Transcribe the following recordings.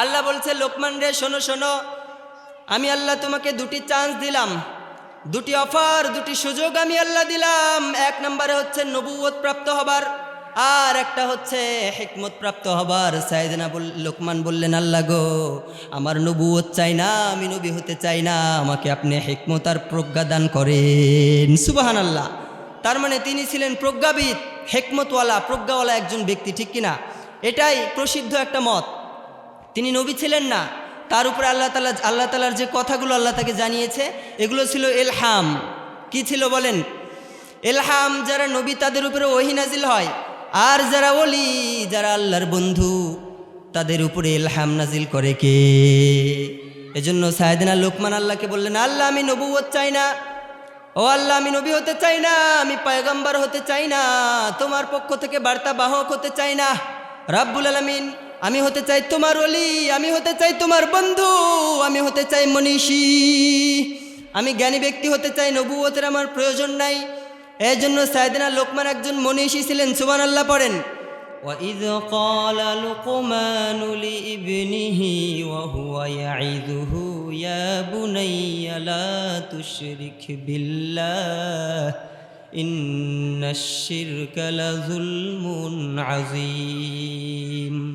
আল্লাহ বলছে, লোকমান রে, শোনো শোনো। আমি আল্লাহ তোমাকে দুটি চান্স দিলাম। দুটি অফার দুটি সুযোগ আমি আল্লাহ দিলাম। এক নম্বরে হচ্ছে নবুয়ত প্রাপ্ত হবার, আর একটা হচ্ছে হেকমত প্রাপ্ত হবার। সাইদিনা লোকমান বললেন, আল্লাহ গো, আমার নবুয়ত চাই না, আমি নবী হতে চাই না। আমাকে আপনি হেকমত আর প্রজ্ঞা দান করেন। সুবাহান আল্লাহ তার মানে তিনি ছিলেন প্রজ্ঞাবিদ, হেকমতওয়ালা, প্রজ্ঞাওয়ালা একজন ব্যক্তি, ঠিক কিনা? এটাই প্রসিদ্ধ একটা মত। তিনি নবী ছিলেন না। তার উপরে আল্লাহ তালা, আল্লাহ তালার যে কথাগুলো আল্লাহ তাকে জানিয়েছে, এগুলো ছিল এলহাম। কি ছিল বলেন? এলহাম যারা নবী তাদের উপরে ওহি নাজিল হয়, আর যারা ওলি, যারা আল্লাহর বন্ধু, তাদের উপরে এলহাম নাজিল করে কে? এজন্য সায়দিনা লোকমান আল্লাহকে বললেন, আল্লাহ আমি নবুয়ত চাই না। ও আল্লাহ আমি নবী হতে চাই না, আমি পায়গম্বার হতে চাই না, তোমার পক্ষ থেকে বার্তা বাহক হতে চাই না। রাব্বুল আলমিন আমি হতে চাই তোমার অলি আমি হতে চাই তোমার বন্ধু আমি হতে চাই মনীষী আমি জ্ঞানী ব্যক্তি হতে চাই নবুয়তের আমার প্রয়োজন নাই এই জন্য সায়দিনা লোকমান একজন মনীষী ছিলেন সুবান আল্লাহ পড়েন وإذ قال لقمان لابنه وهو يعظه يا بني لا تشرك بالله إن الشرك لظلم عظيم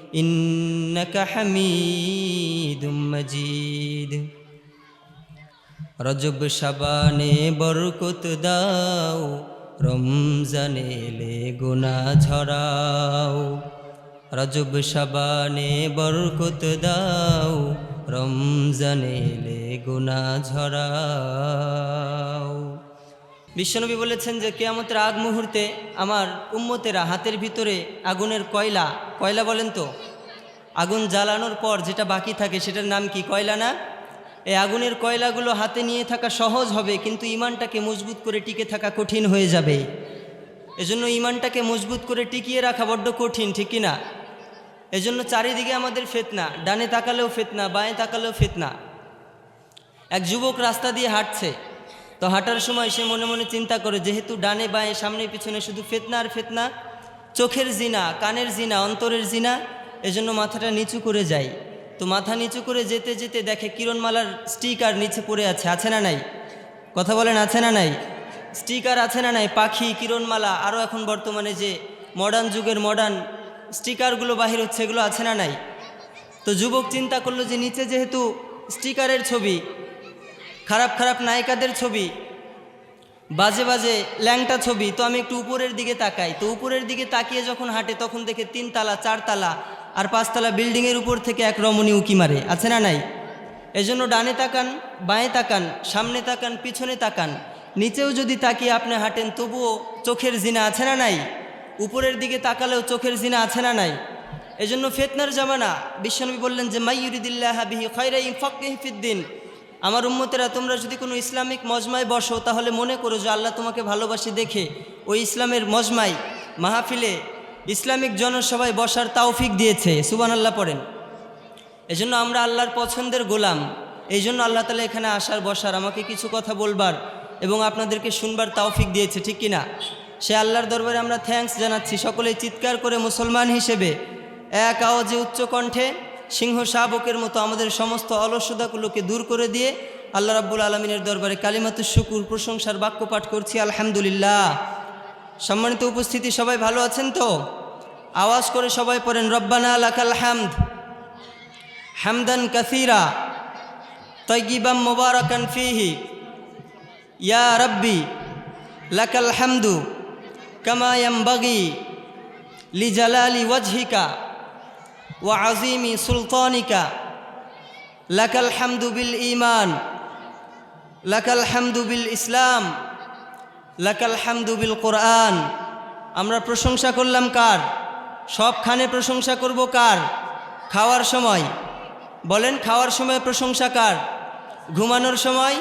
إنك حميد مجيد রজব সাবানে বরকত দাও রমজানে এলে গুনা ঝরাও রজব সাবানে বরকত দাও রমজানে এলে গুনা ঝরাও বিশ্বনবী বলেছেন যে কেয়ামতের আগ মুহূর্তে আমার উম্মতেরা হাতের ভিতরে আগুনের কয়লা কয়লা বলেন তো? আগুন জ্বালানোর পর যেটা বাকি থাকে সেটার নাম কি? কয়লা না? এই আগুনের কয়লাগুলো হাতে নিয়ে থাকা সহজ হবে, কিন্তু ইমানটাকে মজবুত করে টিকে থাকা কঠিন হয়ে যাবে। এজন্য ইমানটাকে মজবুত করে টিকিয়ে রাখা বড্ড কঠিন, ঠিক কি না? এজন্য চারিদিকে আমাদের ফেতনা, ডানে তাকালেও ফেতনা, বাঁয়ে তাকালেও ফেতনা। এক যুবক রাস্তা দিয়ে হাঁটছে তো হাঁটার সময় সে মনে মনে চিন্তা করে, যেহেতু ডানে বাঁয়ে, সামনে পিছনে শুধু ফেতনা আর ফেতনা, চোখের জিনা, কানের জিনা, অন্তরের জিনা, এজন্য মাথাটা নিচু করে যায়। তো মাথা নিচু করে যেতে যেতে দেখে কিরণমালার স্টিকার নিচে পড়ে আছে আছে না নাই? কথা বলেন, আছে না নাই? স্টিকার আছে না নাই? পাখি, কিরণমালা আরও এখন বর্তমানে যে মডার্ন যুগের মডার্ন স্টিকারগুলো বাহির হচ্ছে, এগুলো আছে না নাই? তো যুবক চিন্তা করল যে নিচে যেহেতু স্টিকারের ছবি খারাপ খারাপ নায়িকাদের ছবি। বাজে বাজে ল্যাংটা ছবি। তো আমি একটু উপরের দিকে তাকাই। তো উপরের দিকে তাকিয়ে যখন হাঁটে, তখন দেখে তিন তিনতলা চারতলা আর পাঁচতলা বিল্ডিংয়ের উপর থেকে এক রমণী উঁকি মারে। আছে না নাই? এজন্য ডানে তাকান, বাঁয়ে তাকান, সামনে তাকান, পিছনে তাকান। নিচেও যদি তাকিয়ে আপনি হাঁটেন, তবুও চোখের জিনা আছে না নাই? উপরের দিকে তাকালেও চোখের জিনা আছে না নাই? এজন্য ফেতনার জামানা। বিশ্বনবী বললেন যে, মাইয়ুরিদিল্লাহ বিহি খয়রাই ফকিহ ফিদ্দিন আমার উম্মতেরা, তোমরা যদি কোনো ইসলামিক মজমায় বসো, তাহলে মনে করো যে আল্লাহ তোমাকে ভালোবাসে দেখে। ওই ইসলামের মজমাই মাহফিলে ইসলামিক জনসভায় বসার তাওফিক দিয়েছে। সুবান আল্লাহ পড়েন। এজন্য আমরা আল্লাহর পছন্দের গোলাম। এই জন্য আল্লাহ তালা এখানে আসার, বসার, আমাকে কিছু কথা বলবার এবং আপনাদেরকে শুনবার তাওফিক দিয়েছে, ঠিক কিনা? সে আল্লাহর দরবারে আমরা থ্যাঙ্কস জানাচ্ছি। সকলেই চিৎকার করে মুসলমান হিসেবে। এক আওয়াজে উচ্চ কণ্ঠে সিংহ শাবকের মতো আমাদের সমস্ত অলসতাগুলোকে দূর করে দিয়ে আল্লাহ রাব্বুল আলমিনের দরবারে কালিমাতুর শুকুর, প্রশংসার বাক্য পাঠ করছি, আলহামদুলিল্লাহ। সম্মানিত উপস্থিতি, সবাই ভালো আছেন তো? আওয়াজ করে সবাই পড়েন, রব্বানা লাকাল হামদ হামদান কাসিরা তৈগিবাম মুবারাকান ফিহি ইয়া রব্বি লাকাল হামদু কামা ইয়ামবাগি লিজালালি ওয়াজহিকা হামদু বিল ঈমান। লাকাল হামদু বিল ইসলাম। লাকাল হামদু বিল কোরআন। আমরা প্রশংসা করলাম কার? সবখানে প্রশংসা করব কার? খাওয়ার সময়। বলেন, খাওয়ার সময় প্রশংসা কার? ঘুমানোর সময়?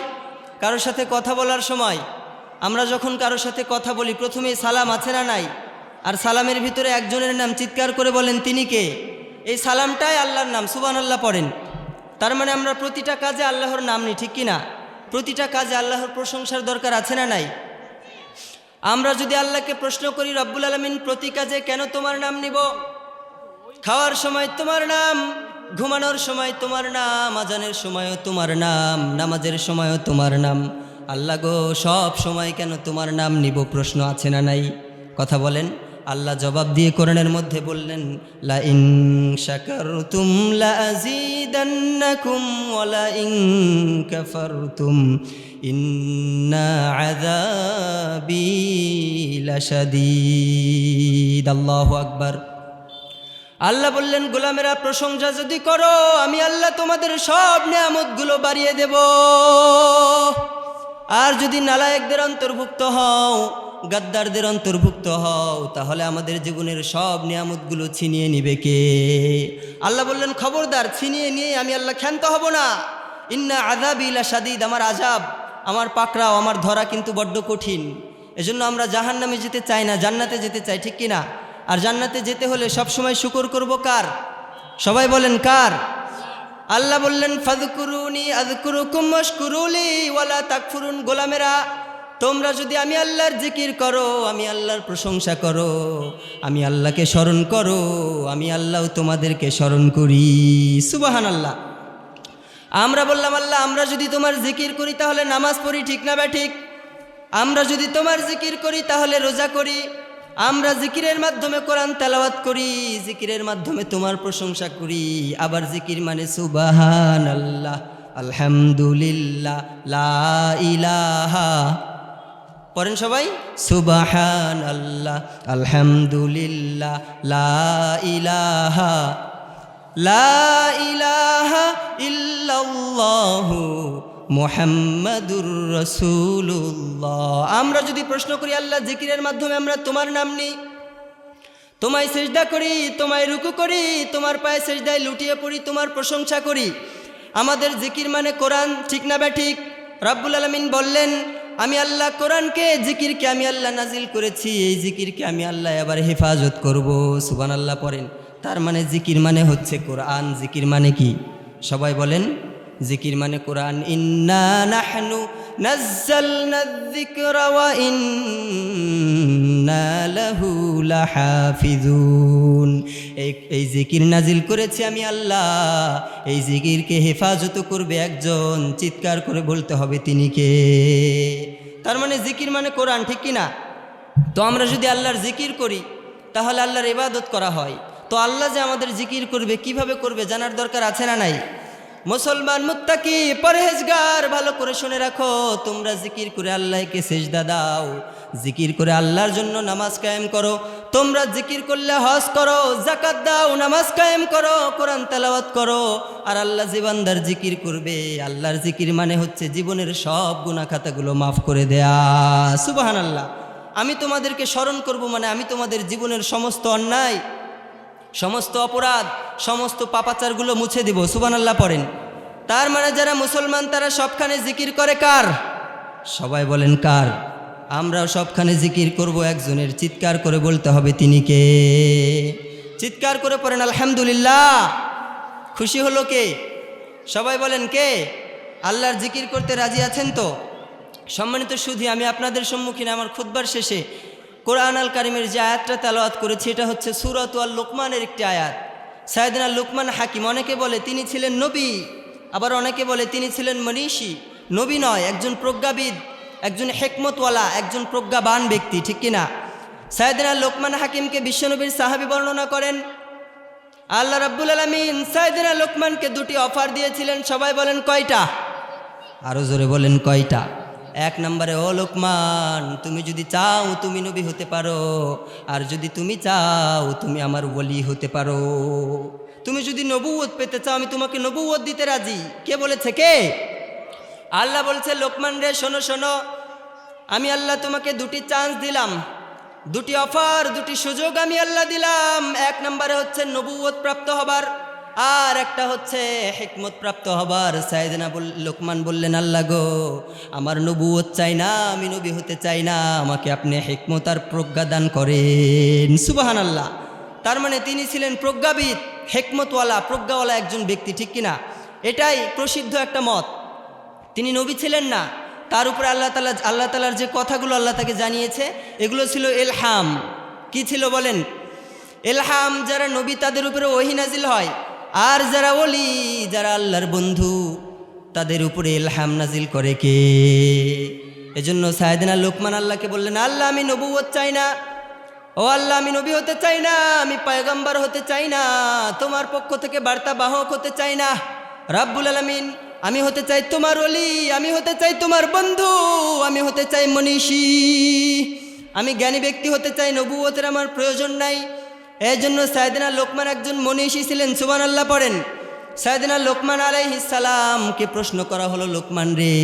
কারোর সাথে কথা বলার সময়? আমরা যখন কারোর সাথে কথা বলি, প্রথমেই সালাম আছে না নাই? আর সালামের ভিতরে একজনের নাম চিৎকার করে বলেন, তিনি কে? এই সালামটাই আল্লাহর নাম সুবান আল্লাহ পড়েন। তার মানে আমরা প্রতিটা কাজে আল্লাহর নাম নিই, ঠিক কিনা প্রতিটা কাজে আল্লাহর প্রশংসার দরকার আছে না নাই? আমরা যদি আল্লাহকে প্রশ্ন করি, রব্বুল আলমিন, প্রতি কাজে কেন তোমার নাম নিব? খাওয়ার সময় তোমার নাম, ঘুমানোর সময় তোমার নাম, আজানের সময়ও তোমার নাম, নামাজের সময়ও তোমার নাম। আল্লাহ গো, সব সময় কেন তোমার নাম নিব প্রশ্ন আছে না নাই? কথা বলেন। আল্লাহ জবাব দিয়ে কোরআনের মধ্যে বললেন লা ইন শাকারতুম লা আযীদান্নাকুম ওয়া লা ইন কাফারতুম, ইন্না আযাবি লাশাদীদ। আল্লাহু আকবার। আল্লাহ বললেন, গোলামেরা, প্রশংসা যদি করো, আমি আল্লাহ তোমাদের সব নিয়ামতগুলো বাড়িয়ে দেব। আর যদি নালায়েকদের অন্তর্ভুক্ত হও গাদ্দারদের অন্তর্ভুক্ত হও, তাহলে আমাদের জীবনের সব নিয়ামতগুলো ছিনিয়ে নিবে কে? আল্লাহ বললেন, খবরদার, ছিনিয়ে নিয়ে আমি আল্লাহ ক্ষান্ত হব না। ইন্না আজাবিলা সাদিদ আমার আজাব আমার পাকড়াও, আমার ধরা কিন্তু বড্ড কঠিন। এজন্য আমরা জাহান নামে যেতে চাই না, জান্নাতে যেতে চাই, ঠিক কিনা আর জান্নাতে যেতে হলে সবসময় শুকর করব কার? সবাই বলেন, কার? আল্লাহ বললেন ফাদকুরুনি আদকুরুকুম মশকুরুলি ওয়ালা তাকফুরুন গোলামেরা তোমরা যদি আমি আল্লাহর জিকির করো, আমি আল্লাহর প্রশংসা করো, আমি আল্লাহকে স্মরণ করো, আমি আল্লাহ তোমাদেরকে স্মরণ করি। সুবাহান আল্লাহ আমরা বললাম, আল্লাহ, আমরা যদি তোমার জিকির করি তাহলে নামাজ পড়ি, ঠিক না বা ঠিক আমরা যদি তোমার জিকির করি তাহলে রোজা করি। আমরা জিকিরের মাধ্যমে কোরআন তেলাওয়াত করি, জিকিরের মাধ্যমে তোমার প্রশংসা করি। আবার জিকির মানে সুবাহান আল্লাহ আলহামদুলিল্লাহ, লা ইলাহা পড়েন সবাই। সুবাহান আল্লাহ আলহামদুলিল্লাহ, লা ইলাহা লা ইলাহা মোহাম্মদুর রসুল্লাহ আমরা যদি প্রশ্ন করি, আল্লাহ জিকিরের মাধ্যমে আমরা তোমার নাম নিই তোমায় সেজদা করি, তোমায় রুকু করি, তোমার পায়ে সেজদায় লুটিয়ে পড়ি, তোমার প্রশংসা করি। আমাদের জিকির মানে কোরআন, ঠিক না বা ঠিক রাব্বুল আলমিন বললেন আমি আল্লাহ কোরআনকে, জিকিরকে আমি আল্লাহ নাজিল করেছি, এই জিকিরকে আমি আল্লাহ এবার হেফাজত করব। সুবান আল্লাহ পড়েন। তার মানে জিকির মানে হচ্ছে কোরআন, জিকির মানে কি? সবাই বলেন জিকির মানে কোরআন। ইন্না নাহনু নাজ্জালনা যিকরা ওয়া ইন্না লাহু লাহাফিজুন এই জিকির নাজিল করেছি আমি আল্লাহ। এই জিকিরকে হেফাজত করবে একজন। চিৎকার করে বলতে হবে তিনি কে? তার মানে জিকির মানে কোরআন, ঠিক কি না? তো আমরা যদি আল্লাহর জিকির করি, তাহলে আল্লাহর ইবাদত করা হয়। তো আল্লাহ যে আমাদের জিকির করবে, কীভাবে করবে জানার দরকার আছে না নাই? মুসলমান মুত্তাকি, পরহেজগার, ভালো করে শুনে রাখো, তোমরা জিকির করে আল্লাহকে সেজদা দাও। জিকির করে আল্লাহর জন্য নামাজ কায়েম করো। তোমরা জিকির করলে হজ করো জাকাত দাও, নামাজ কায়েম করো, কোরআন তেলাওয়াত করো। আর আল্লাহ জীবানদার জিকির করবে, আল্লাহর জিকির মানে হচ্ছে জীবনের সব গুণা খাতাগুলো মাফ করে দেয়া। সুবাহান আল্লাহ আমি তোমাদেরকে স্মরণ করব মানে আমি তোমাদের জীবনের সমস্ত অন্যায় সমস্ত অপরাধ, সমস্ত পাপাচারগুলো মুছে দিব সুবান আল্লাহ পড়েন। তার মানে যারা মুসলমান, তারা সবখানে জিকির করে কার? সবাই বলেন কার? আমরাও সবখানে জিকির করব, একজনের চিৎকার করে বলতে হবে, তিনি কে? চিৎকার করে পড়েন, আলহামদুলিল্লাহ। খুশি হলো কে? সবাই বলেন কে? আল্লাহর জিকির করতে রাজি আছেন তো? সম্মানিত সুধী, আমি আপনাদের সম্মুখীনে আমার খুদ্বার শেষে কোরআন আল কারিমের যে আয়াতটা তেলাওয়াত করেছি, এটা হচ্ছে সুরত আল লোকমানের একটি আয়াত। সায়দিন লোকমান হাকিম অনেকে বলে, তিনি ছিলেন নবী। আবার অনেকে বলে, তিনি ছিলেন মনীষী। নবী নয়, একজন প্রজ্ঞাবিদ, একজন হেকমতওয়ালা, একজন প্রজ্ঞাবান ব্যক্তি, ঠিক কিনা সায়দিন লোকমান হাকিমকে বিশ্বনবীর সাহাবি বর্ণনা করেন, আল্লাহ রাব্বুল আলমিন সাইদিনা লোকমানকে দুটি অফার দিয়েছিলেন। সবাই বলেন, কয়টা? আরও জোরে বলেন, কয়টা? এক নম্বরে, ও লোকমান, তুমি যদি চাও তুমি নবী হতে পারো। আর যদি তুমি চাও তুমি আমার ওলি হতে পারো। তুমি যদি নবুয়ত পেতে চাও, আমি তোমাকে নবুয়ত দিতে রাজি। কে বলেছে কে? আল্লাহ বলছে, লোকমান রে, শোনো শোনো। আমি আল্লাহ তোমাকে দুটি চান্স দিলাম। দুটি অফার দুটি সুযোগ আমি আল্লাহ দিলাম। এক নম্বরে হচ্ছে নবুয়ত প্রাপ্ত হবার। আর একটা হচ্ছে হেকমত প্রাপ্ত হবার সাইদিনা লোকমান বললেন, আল্লাহ গো, আমার নবুয়ত চাই না, আমি নবী হতে চাই না, আমাকে আপনি হেকমত আর প্রজ্ঞা দান করেন। সুবাহান আল্লাহ তার মানে তিনি ছিলেন প্রজ্ঞাবিদ, হেকমতওয়ালা, প্রজ্ঞাওয়ালা একজন ব্যক্তি, ঠিক কিনা? এটাই প্রসিদ্ধ একটা মত। তিনি নবী ছিলেন না। তার উপরে আল্লাহ তালা, আল্লাহ তালার যে কথাগুলো আল্লাহ তাকে জানিয়েছে, এগুলো ছিল এলহাম। কি ছিল বলেন? এলহাম যারা নবী, তাদের উপরে ওহি নাজিল হয়। আর যারা ওলি, যারা আল্লাহর বন্ধু, তাদের উপরে এলহাম নাজিল করে কে? এজন্য সায়দিনা লোকমান আল্লাহকে বললেন, আল্লাহ, আমি নবুয়ত চাই না। ও আল্লাহ, আমি নবী হতে চাই না, আমি পয়গম্বর হতে চাই না, তোমার পক্ষ থেকে বার্তা বাহক হতে চাই না। রাব্বুল আলমিন, আমি হতে চাই তোমার অলি আমি হতে চাই তোমার বন্ধু, আমি হতে চাই মনীষী। আমি জ্ঞানী ব্যক্তি হতে চাই নবুয়তের আমার প্রয়োজন নাই। এই জন্য সায়দিনা লোকমান একজন মনীষী ছিলেন সুবান আল্লাহ পড়েন। সায়দিনা লোকমান আলাইহিসালামকে প্রশ্ন করা হলো, লোকমান রে,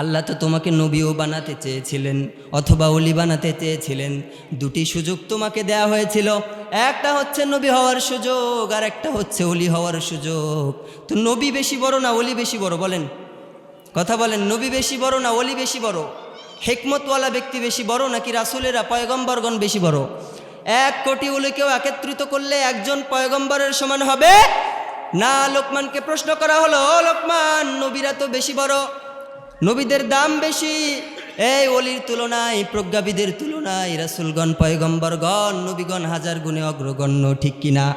আল্লাহ তো তোমাকে নবীও বানাতে চেয়েছিলেন অথবা অলি বানাতে চেয়েছিলেন। দুটি সুযোগ তোমাকে দেয়া হয়েছিল। একটা হচ্ছে নবী হওয়ার সুযোগ, আর একটা হচ্ছে অলি হওয়ার সুযোগ। তো নবী বেশি বড় না অলি বেশি বড়, বলেন। কথা বলেন, নবী বেশি বড় না অলি বেশি বড়? হেকমতওয়ালা ব্যক্তি বেশি বড় নাকি রাসুলেরা পয়গম্বরগণ বেশি বড়? এক কোটি অলিকেও একত্রিত করলে একজন পয়গম্বরের সমান হবে? না, লোকমানকে প্রশ্ন করা হলো, "ও লোকমান, নবীরা তো বেশি বড়। নবীদের দাম বেশি। এই অলির তুলনায়, প্রজ্ঞাবিদের তুলনায় রাসুলগণ, পয়গম্বরগণ, নবীগণ হাজার গুণে অগ্রগণ্য, ঠিক কিনা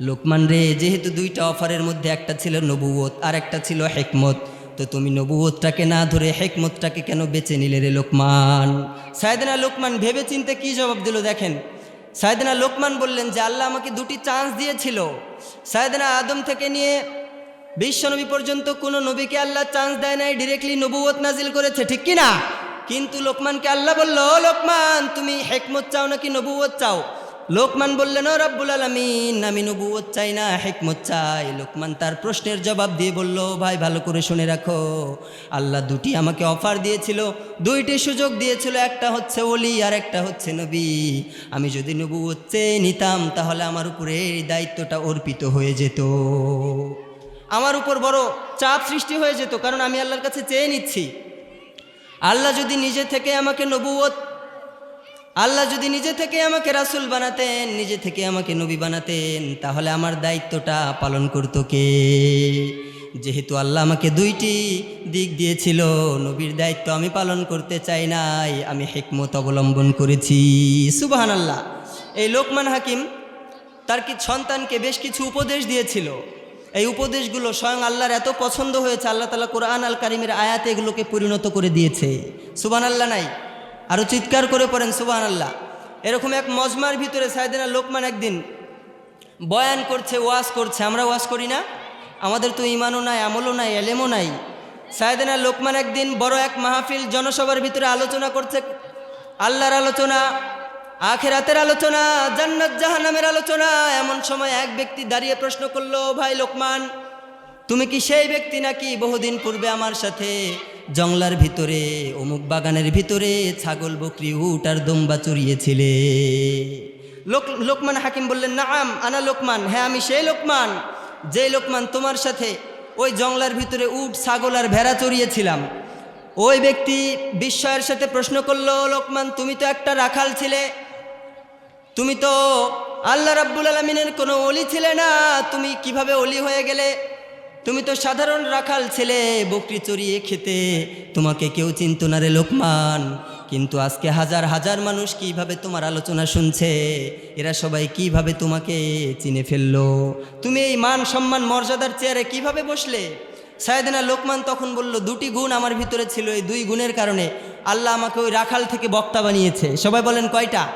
লোকমান রে, যেহেতু দুইটা অফারের মধ্যে একটা ছিল নবুয়ত আর একটা ছিল হেকমত তো তুমি নবুয়তটাকে না ধরে হেকমতটাকে কেন বেছে নিলে রে লোকমান? সায়দিনা লোকমান ভেবে চিনতে কী জবাব দিল দেখেন? সায়দিনা লোকমান বললেন যে আল্লাহ আমাকে দুটি চান্স দিয়েছিল। সায়দিনা আদম থেকে নিয়ে বিশ্বনবী পর্যন্ত কোনো নবীকে আল্লাহ চান্স দেয় নাই ডিরেক্টলি নবুয়ত নাজিল করেছে, ঠিক কি না কিন্তু লোকমানকে আল্লাহ বলল, "ও লোকমান, তুমি হেকমত চাও নাকি নবুয়ত চাও? লোকমান বললেন, ও রব্বুল আলমিন, আমি নবুয়ত চাই না, হেকমত চাই। লোকমান তার প্রশ্নের জবাব দিয়ে বলল, ভাই, ভালো করে শুনে রাখো। আল্লাহ দুটি আমাকে অফার দিয়েছিল, দুইটি সুযোগ দিয়েছিল, একটা হচ্ছে ওলি আর একটা হচ্ছে নবী। আমি যদি নবুয়ত চেয়ে নিতাম, তাহলে আমার উপরে এই দায়িত্বটা অর্পিত হয়ে যেত। আমার উপর বড় চাপ সৃষ্টি হয়ে যেত, কারণ আমি আল্লাহর কাছে চেয়ে নিচ্ছি। আল্লাহ যদি নিজে থেকে আমাকে নবুয়ত আল্লাহ যদি নিজে থেকে আমাকে রাসুল বানাতেন, নিজে থেকে আমাকে নবী বানাতেন, তাহলে আমার দায়িত্বটা পালন করতো কে? যেহেতু আল্লাহ আমাকে দুইটি দিক দিয়েছিল, নবীর দায়িত্ব আমি পালন করতে চাই নাই, আমি হেকমত অবলম্বন করেছি। সুবাহান আল্লাহ এই লোকমান হাকিম, তার কি সন্তানকে বেশ কিছু উপদেশ দিয়েছিল? এই উপদেশগুলো স্বয়ং আল্লাহর এত পছন্দ হয়েছে, আল্লাহ তালা কোরআন আল কারিমের আয়াতে এগুলোকে পরিণত করে দিয়েছে। সুবান আল্লাহ নাই। আরও চিৎকার করে পড়েন সুবান আল্লাহ এরকম এক মজমার ভিতরে সায়দিনা লোকমান একদিন বয়ান করছে, ওয়াজ করছে। আমরা ওয়াজ করি না? আমাদের তো ইমানও নাই, আমলও নাই, এলেমও নাই। সায়দিনা লোকমান একদিন বড় এক মাহফিল জনসভার ভিতরে আলোচনা করছে, আল্লাহর আলোচনা, আখেরাতের আলোচনা, জান্নাত জাহান্নামের আলোচনা। এমন সময় এক ব্যক্তি দাঁড়িয়ে প্রশ্ন করল ভাই লোকমান, তুমি কি সেই ব্যক্তি নাকি বহুদিন পূর্বে আমার সাথে জংলার ভিতরে, অমুক বাগানের ভিতরে ছাগল, বকরি, উট আর দম্বা চড়িয়েছিলে। লোক, লোকমান হাকিম বললেন না আম আনা লোকমান হ্যাঁ আমি সেই লোকমান। যে লোকমান তোমার সাথে ওই জংলার ভিতরে উট, ছাগল আর ভেড়া চড়িয়েছিলাম। ওই ব্যক্তি বিস্ময়ের সাথে প্রশ্ন করল, লোকমান, তুমি তো একটা রাখাল ছিলে। তুমি তো আল্লাহ রাব্বুল আলমিনের কোনো অলি ছিলে না। তুমি কীভাবে অলি হয়ে গেলে? তুমি তো সাধারণ রাখাল ছেলে, বকরি চড়িয়ে খেতে। তোমাকে কেউ চিনত না রে লোকমান। কিন্তু আজকে হাজার হাজার মানুষ কীভাবে তোমার আলোচনা শুনছে? এরা সবাই কীভাবে তোমাকে চিনে ফেলল? তুমি এই মান সম্মান মর্যাদার চেয়ারে কীভাবে বসলে? সায়দিনা লোকমান তখন বলল, দুটি গুণ আমার ভিতরে ছিল, এই দুই গুণের কারণে আল্লাহ আমাকে ওই রাখাল থেকে বক্তা বানিয়েছে। সবাই বলেন কয়টা?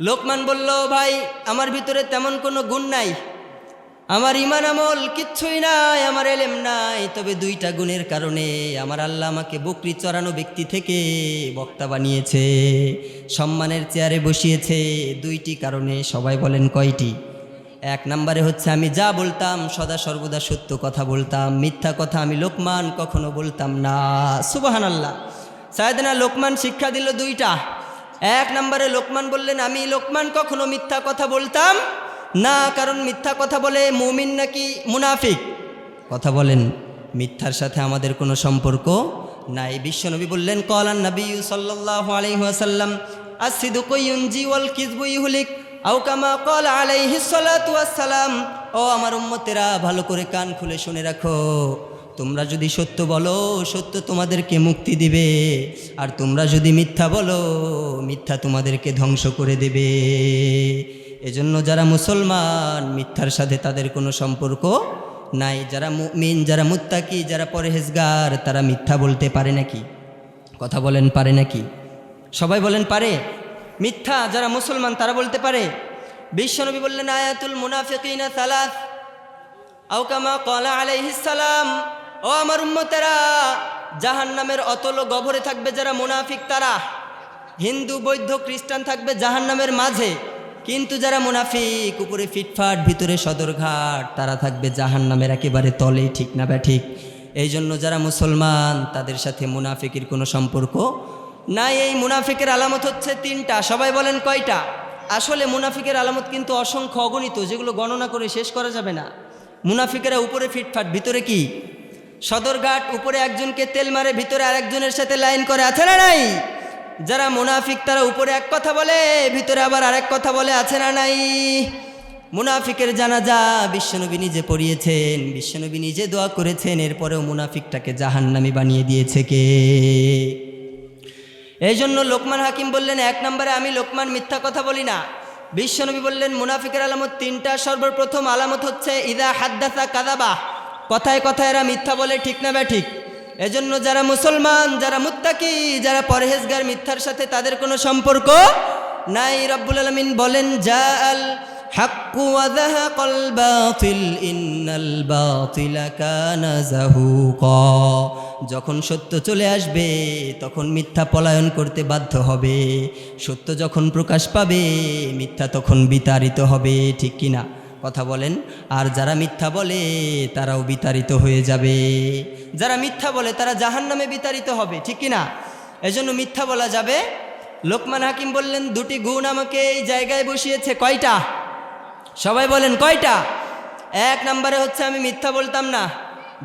লোকমান বলল, ভাই, আমার ভিতরে তেমন কোনো গুণ নাই। আমার ইমান আমল কিচ্ছুই নাই, আমার এলেম নাই, তবে দুইটা গুণের কারণে আমার আল্লাহ আমাকে বকরি চড়ানো ব্যক্তি থেকে বক্তা বানিয়েছে, সম্মানের চেয়ারে বসিয়েছে, দুইটি কারণে সবাই বলেন কয়টি? এক নম্বরে হচ্ছে আমি যা বলতাম, সদা সর্বদা সত্য কথা বলতাম, মিথ্যা কথা আমি লোকমান কখনো বলতাম না সুবাহান আল্লাহ সায়দনা লোকমান শিক্ষা দিল দুইটা। এক নম্বরে লোকমান বললেন, আমি লোকমান কখনো মিথ্যা কথা বলতাম না কারণ মিথ্যা কথা বলে মুমিন নাকি মুনাফিক? কথা বলেন, মিথ্যার সাথে আমাদের কোনো সম্পর্ক নাই। বিশ্বনবী বললেন কলান নবী সাল্লাহ আলহিহাসাল্লাম কল ও আমার ভালো করে কান খুলে শুনে রাখো। তোমরা যদি সত্য বলো, সত্য তোমাদেরকে মুক্তি দিবে। আর তোমরা যদি মিথ্যা বলো, মিথ্যা তোমাদেরকে ধ্বংস করে দেবে। এজন্য যারা মুসলমান, মিথ্যার সাথে তাদের কোনো সম্পর্ক নাই। যারা মুমিন, যারা মুত্তাকি, যারা পরহেজগার, তারা মিথ্যা বলতে পারে নাকি? কথা বলেন, পারে নাকি? সবাই বলেন, পারে। মিথ্যা যারা মুসলমান, তারা বলতে পারে। বিশ্বনবী বললেন, আয়াতুল মুনাফিকিনা আউকামা কলা ও আমার উম্মতেরা জাহান নামের অতল গভরে থাকবে যারা মুনাফিক, তারা। হিন্দু, বৌদ্ধ, খ্রিস্টান থাকবে জাহান নামের মাঝে। কিন্তু যারা মুনাফিক, উপরে ফিটফাট, ভিতরে সদরঘাট, তারা থাকবে জাহান নামের একেবারে তলে ঠিক না ব্যা ঠিক? এই জন্য যারা মুসলমান, তাদের সাথে মুনাফিকের কোনো সম্পর্ক নাই। এই মুনাফিকের আলামত হচ্ছে তিনটা। সবাই বলেন কয়টা? আসলে মুনাফিকের আলামত কিন্তু অসংখ্য অগণিত, যেগুলো গণনা করে শেষ করা যাবে না। মুনাফিকেরা উপরে ফিটফাট, ভিতরে কি? সদরঘাট, উপরে একজনকে তেল মারে, ভিতরে আরেকজনের সাথে লাইন করে, আছে না নাই? যারা মুনাফিক তারা উপরে এক কথা বলে, ভিতরে আবার আরেক কথা বলে, আছে না নাই? মুনাফিকের জানাজা বিশ্বনবী নিজে পড়িয়েছেন, বিশ্বনবী নিজে দোয়া করেছেন, এরপরেও মুনাফিকটাকে জাহান্নামি বানিয়ে দিয়েছে কে? এই জন্য লোকমান হাকিম বললেন, এক নম্বরে আমি লোকমান মিথ্যা কথা বলি না। বিশ্বনবী বললেন, মুনাফিকের আলামত তিনটা, সর্বপ্রথম আলামত হচ্ছে, ইদা হাদ্দাসা কাদাবা কথায় কথায় এরা মিথ্যা বলে, ঠিক না ব্যা ঠিক এজন্য যারা মুসলমান, যারা মুত্তাকি, যারা পরহেজগার, মিথ্যার সাথে তাদের কোনো সম্পর্ক নাই। রব্বুল আলমিন বলেন যা আল যখন সত্য চলে আসবে, তখন মিথ্যা পলায়ন করতে বাধ্য হবে। সত্য যখন প্রকাশ পাবে, মিথ্যা তখন বিতাড়িত হবে, ঠিক কিনা? কথা বলেন। আর যারা মিথ্যা বলে, তারাও বিতাড়িত হয়ে যাবে। যারা মিথ্যা বলে, তারা জাহান নামে বিতাড়িত হবে, ঠিক কিনা? এজন্য মিথ্যা বলা যাবে। লোকমান হাকিম বললেন, দুটি গুণ আমাকে এই জায়গায় বসিয়েছে, কয়টা? সবাই বলেন, কয়টা? এক নম্বরে হচ্ছে, আমি মিথ্যা বলতাম না।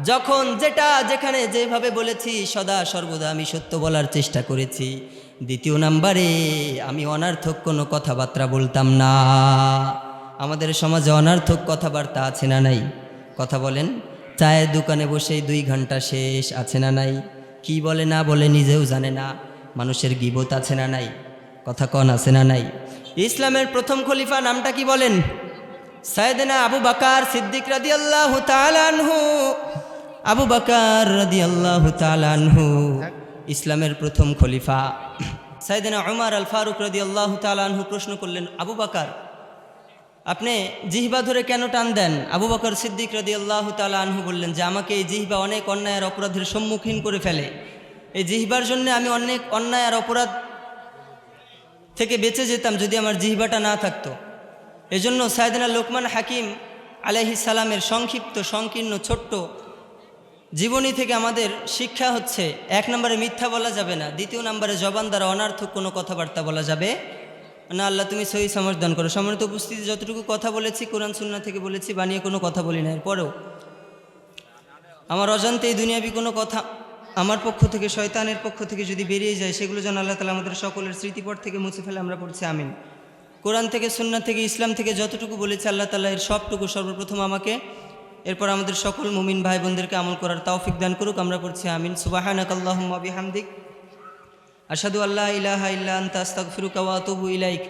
যখন যেটা, যেখানে যেভাবে বলেছি, সদা সর্বদা আমি সত্য বলার চেষ্টা করেছি। দ্বিতীয় নাম্বারে, আমি অনার্থক কোনো কথাবার্তা বলতাম না। আমাদের সমাজে অনার্থক কথাবার্তা আছে না নাই? কথা বলেন, চায়ের দোকানে বসেই দুই ঘণ্টা শেষ আছে না নাই? কি বলে না বলে নিজেও জানে না, মানুষের গিবত আছে না নাই? কথা কন, আছে না নাই? ইসলামের প্রথম খলিফা নামটা কি বলেন? সায়দেনা আবু বাকার সিদ্দিক রাদি আল্লাহ তালানহু আবু বাকার রাদি আল্লাহ তালানহু ইসলামের প্রথম খলিফা। সাইদেনা উমার আল ফারুক রাদি আল্লাহ তালানহু প্রশ্ন করলেন, আবু বাকার আপনি জিহবা ধরে কেন টান দেন? আবু বকর সিদ্দিক রাদি আল্লাহ তালা আনহু বললেন যে, আমাকে এই জিহবা অনেক অন্যায় আর অপরাধের সম্মুখীন করে ফেলে। এই জিহবার জন্য আমি অনেক অন্যায় আর অপরাধ থেকে বেঁচে যেতাম যদি আমার জিহবাটা না থাকতো। এজন্য সায়দিনা লোকমান হাকিম আলাইহি সালামের সংক্ষিপ্ত, সংকীর্ণ, ছোট্ট জীবনী থেকে আমাদের শিক্ষা হচ্ছে, এক নম্বরে মিথ্যা বলা যাবে না, দ্বিতীয় নম্বরে জবান দ্বারা অনার্থক কোনো কথাবার্তা বলা যাবে না, আল্লাহ, তুমি সহি সমর্থন করো। সম্মানিত উপস্থিতি, যতটুকু কথা বলেছি, কোরআন সুন্না থেকে বলেছি বানিয়ে কোনো কথা বলি না। এরপরেও, আমার অজান্তে এই দুনিয়াবি কোনো কথা আমার পক্ষ থেকে, শয়তানের পক্ষ থেকে যদি বেরিয়ে যায়, সেগুলো যেন আল্লাহ তালা আমাদের সকলের স্মৃতিপট থেকে মুছে ফেলে, আমরা পড়ছি, আমিন। কোরআন থেকে সুন্না থেকে, ইসলাম থেকে যতটুকু বলেছে, আল্লাহ তালা এর সবটুকু সর্বপ্রথম আমাকে, এরপর আমাদের সকল মুমিন ভাই বোনদেরকে আমল করার তৌফিক দান করুক, আমরা পড়ছি, আমিন। সুবাহানাকাল্লাহুম্মা বিহামদিক। আশহাদু আল্লাহ ইলাহা ইল্লা আনতা আস্তাগফিরুকা ওয়া আতুবু ইলাইক।